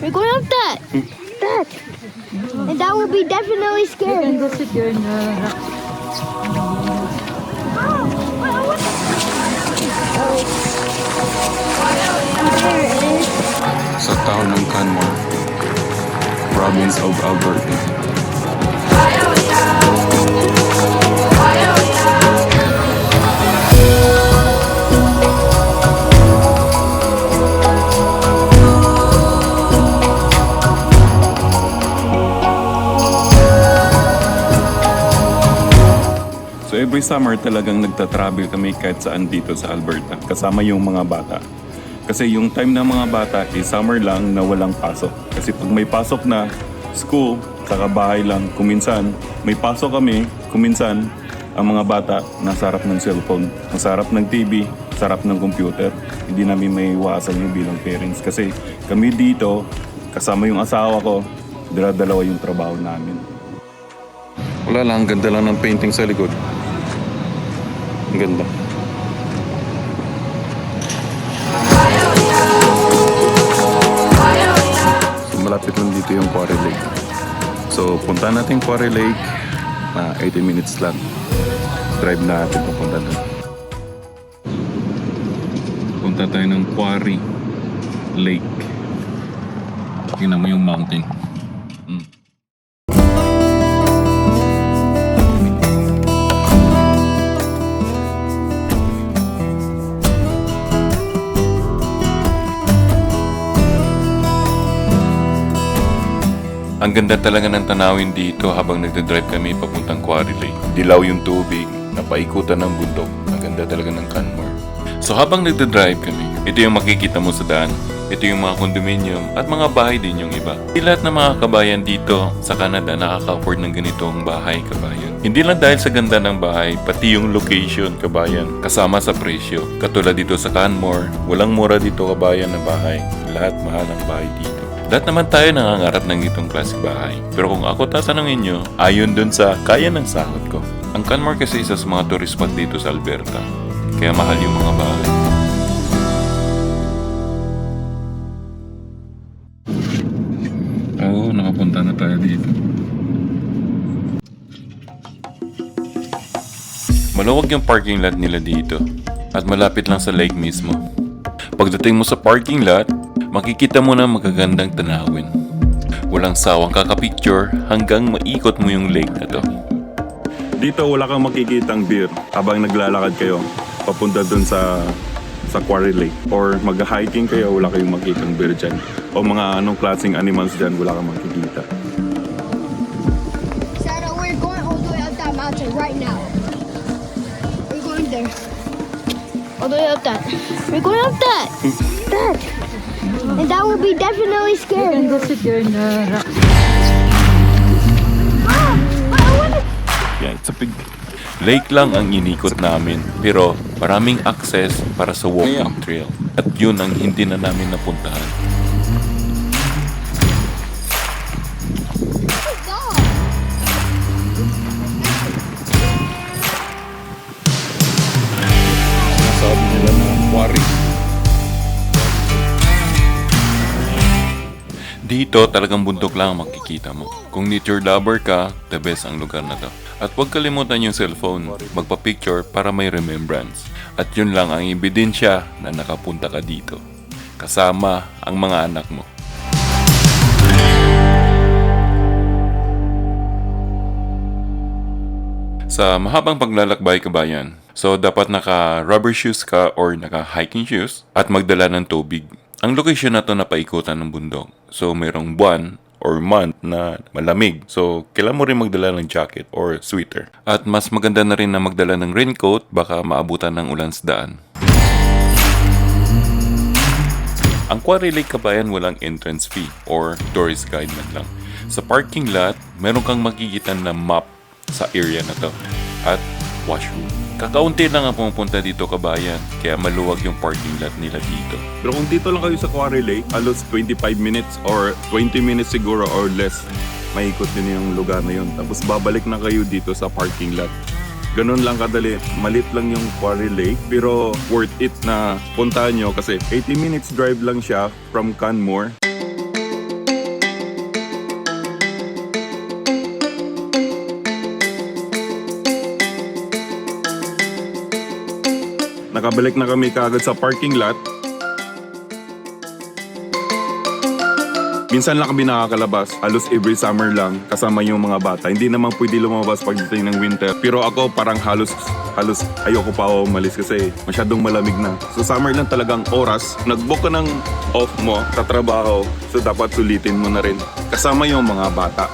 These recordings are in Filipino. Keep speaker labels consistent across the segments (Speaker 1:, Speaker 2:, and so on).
Speaker 1: We're going up that. That. And that would be definitely
Speaker 2: You
Speaker 1: scary.
Speaker 2: can go sit here in the uh, rock.
Speaker 1: There it is.
Speaker 3: sa town ng Canmore, province of Alberta. So every summer talagang nagta-travel kami kahit saan dito sa Alberta kasama yung mga bata. Kasi yung time ng mga bata is summer lang na walang pasok. Kasi pag may pasok na school, saka bahay lang, kuminsan may pasok kami, kuminsan ang mga bata nasa harap ng cellphone, nasa harap ng TV, sa harap ng computer. Hindi namin may iwasan yung bilang parents. Kasi kami dito, kasama yung asawa ko, dala-dalawa yung trabaho namin. Wala lang, ang ganda lang ng painting sa likod. Ang ganda. So, malapit lang dito yung Quarry Lake. So, punta natin Quarry Lake. na 80 minutes lang. Drive natin papunta doon. Punta tayo ng Quarry Lake. Tingnan mo yung mountain. Ang ganda talaga ng tanawin dito habang nagdadrive kami papuntang Quarry Lake. Dilaw yung tubig, napaikutan ng bundok. Ang ganda talaga ng Canmore. So habang nagdadrive kami, ito yung makikita mo sa daan. Ito yung mga condominium at mga bahay din yung iba. Hindi lahat ng mga kabayan dito sa Canada nakaka-afford ng ganitong bahay kabayan. Hindi lang dahil sa ganda ng bahay, pati yung location kabayan kasama sa presyo. Katulad dito sa Canmore, walang mura dito kabayan na bahay. Lahat mahal ang bahay dito. Lahat naman tayo nangangarap ng itong klaseng bahay. Pero kung ako tatanungin nyo, ayon dun sa kaya ng sahod ko. Ang Canmore kasi isa sa mga tourist spot dito sa Alberta. Kaya mahal yung mga bahay. Oo, nakapunta na tayo dito. Maluwag yung parking lot nila dito at malapit lang sa lake mismo. Pagdating mo sa parking lot, makikita mo na magagandang tanawin. Walang sawang kakapicture hanggang maikot mo yung lake na to. Dito wala kang makikitang beer habang naglalakad kayo papunta dun sa sa Quarry Lake or mag-hiking kayo wala kayong makikitang beer dyan o mga anong klaseng animals dyan wala kang makikita.
Speaker 1: All the way up that. We're going up that. That. And that would be definitely
Speaker 2: You
Speaker 1: scary.
Speaker 2: can go sit here in the rock.
Speaker 1: Ah,
Speaker 3: Yeah, it's a big lake lang ang inikot namin pero maraming access para sa walking trail at yun ang hindi na namin napuntahan. Dito talagang bundok lang ang makikita mo. Kung nature lover ka, the best ang lugar na to. At huwag kalimutan yung cellphone, magpa-picture para may remembrance. At yun lang ang ebidensya na nakapunta ka dito. Kasama ang mga anak mo. Sa mahabang paglalakbay kabayan, so dapat naka rubber shoes ka or naka hiking shoes at magdala ng tubig. Ang location na to napaikutan ng bundok. So mayroong buwan or month na malamig. So, kailangan mo rin magdala ng jacket or sweater. At mas maganda na rin na magdala ng raincoat baka maabutan ng ulan sa daan. Ang Quarry Lake Kabayan walang entrance fee or tourist guide man lang. Sa parking lot, meron kang makikita na map sa area na to at washroom. Kakaunti lang ang pumupunta dito kabayan, kaya maluwag yung parking lot nila dito. Pero kung dito lang kayo sa Quarry Lake, halos 25 minutes or 20 minutes siguro or less, maikot din yung lugar na yun. Tapos babalik na kayo dito sa parking lot. Ganun lang kadali. Malit lang yung Quarry Lake pero worth it na puntahan nyo kasi 80 minutes drive lang siya from Canmore.
Speaker 4: Nakabalik na kami kaagad sa parking lot. Minsan lang kami nakakalabas, halos every summer lang, kasama yung mga bata. Hindi naman pwede lumabas pagdating ng winter. Pero ako parang halos, halos ayoko pa ako umalis kasi masyadong malamig na. So summer lang talagang oras. Nag-book ka ng off mo, katrabaho, so dapat sulitin mo na rin. Kasama yung mga bata.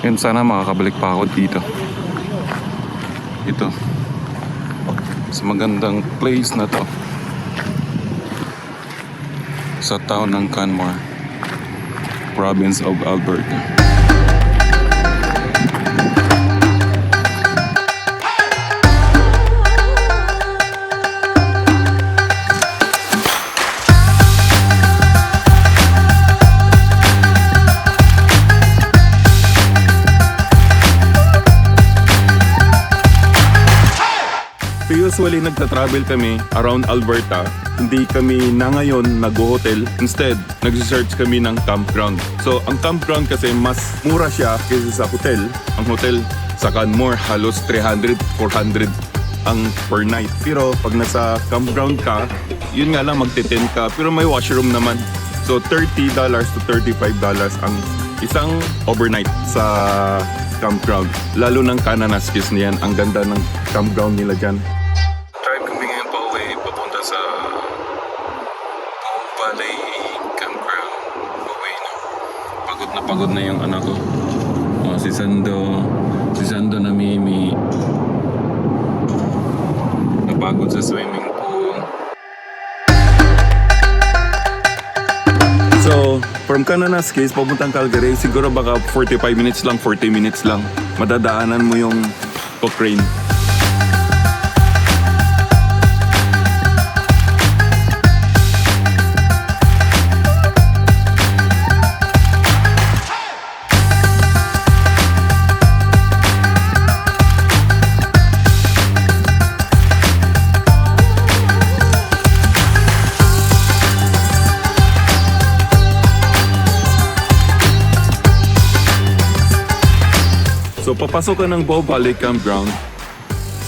Speaker 3: Yun, sana makakabalik pa ako dito. Ito. Sa magandang place na to. Sa town ng Canmore. Province of Alberta.
Speaker 4: Usually nagta-travel kami around Alberta. Hindi kami na ngayon nag-hotel. Instead, nag-search kami ng campground. So ang campground kasi mas mura siya kaysa sa hotel. Ang hotel sa Canmore halos 300, 400 ang per night. Pero pag nasa campground ka, yun nga lang magte-10 ka. Pero may washroom naman. So $30 to $35 ang isang overnight sa campground. Lalo ng Kananaskis niyan. Ang ganda ng campground nila dyan.
Speaker 3: Pagod na yung anak ko. Oh, si Sando. Si Sando na Mimi. Napagod sa swimming pool.
Speaker 4: So, from Kananaskis, papuntang Calgary, siguro baka 45 minutes lang, 40 minutes lang. Madadaanan mo yung Cochrane. Papasok ka ng Bow Valley Campground.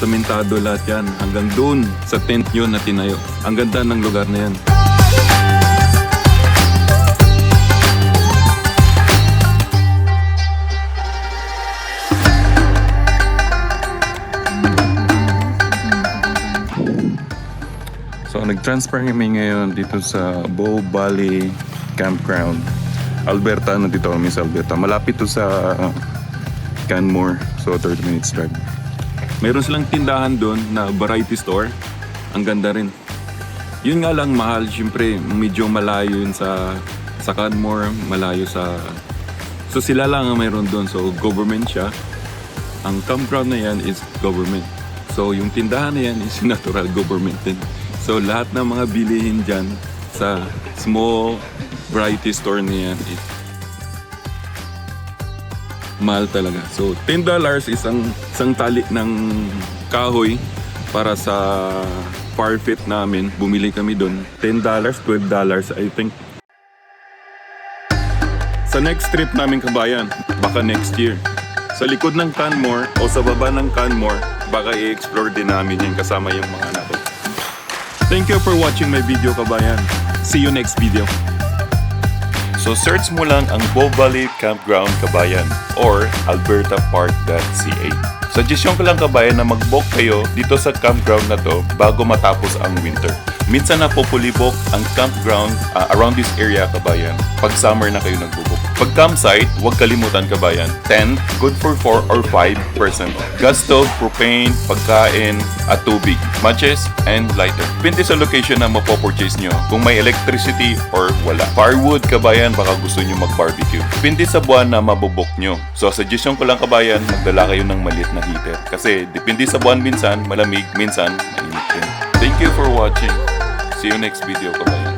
Speaker 4: Samentado lahat yan. Hanggang doon sa tent yun na tinayo. Ang ganda ng lugar na yan.
Speaker 3: So, nag-transfer kami ngayon dito sa Bow Valley Campground. Alberta, nandito kami sa Alberta. Malapit to sa uh, Canmore. So, 30 minutes drive.
Speaker 4: Meron silang tindahan doon na variety store. Ang ganda rin. Yun nga lang mahal, syempre medyo malayo yun sa sa Canmore, malayo sa So sila lang ang meron doon. So government siya. Ang campground na yan is government. So yung tindahan na yan is natural government din. So lahat ng mga bilihin dyan sa small variety store na yan is mahal talaga. So, $10 isang isang tali ng kahoy para sa parfit namin. Bumili kami doon. $10, $12 I think. Sa next trip namin kabayan, baka next year. Sa likod ng Canmore o sa baba ng Canmore, baka i-explore din namin yan kasama yung mga anak. Thank you for watching my video kabayan. See you next video.
Speaker 3: So search mo lang ang Bow Valley Campground Kabayan or albertapark.ca. Suggestion ko lang kabayan na mag-book kayo dito sa campground na to bago matapos ang winter. Minsan na pupulibok ang campground ah, around this area kabayan pag summer na kayo nagbubuk. Pag campsite, huwag kalimutan kabayan. Tent, good for 4 or 5 person. Gas stove, propane, pagkain, at tubig. Matches, and lighter. Depende sa location na mapopurchase nyo kung may electricity or wala. Firewood kabayan, baka gusto nyo mag-barbecue. Depende sa buwan na mabubok nyo. So, suggestion ko lang kabayan, magdala kayo ng maliit na heater. Kasi depende sa buwan minsan, malamig, minsan, mainit. Thank you for watching. See you next video kabayan.